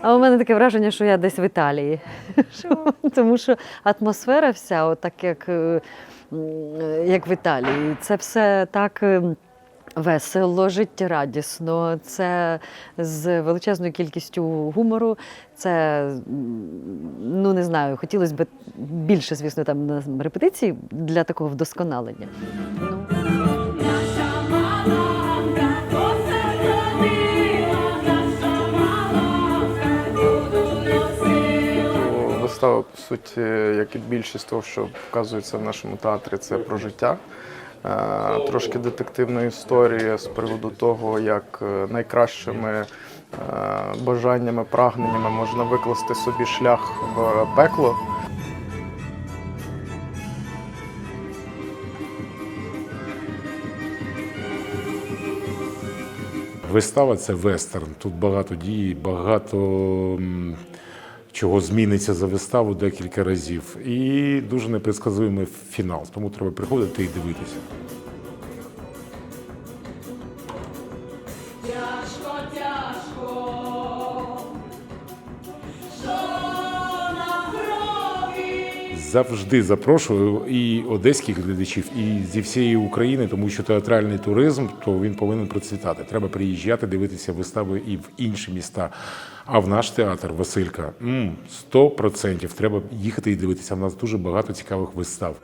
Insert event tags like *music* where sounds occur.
А у мене таке враження, що я десь в Італії. *laughs* Тому що атмосфера вся, от так як, е, як в Італії, це все так. е, Весело, життєрадісно, це з величезною кількістю гумору. Це ну не знаю, хотілося б більше, звісно, там на репетиції для такого вдосконалення. Вистава, по суті, як і більшість того, що показується в нашому театрі, це про життя. Е, Трошки детективна історія з приводу того, як е, найкращими е, бажаннями, прагненнями можна викласти собі шлях в пекло. Вистава це вестерн. Тут багато дій, багато чого зміниться за виставу декілька разів. І дуже непредсказуємий фінал. Тому треба приходити і дивитися. Тяжко, тяжко, Завжди запрошую і одеських глядачів, і зі всієї України, тому що театральний туризм то він повинен процвітати. Треба приїжджати, дивитися вистави і в інші міста. А в наш театр Василька м, 100% треба їхати і дивитися. У нас дуже багато цікавих вистав.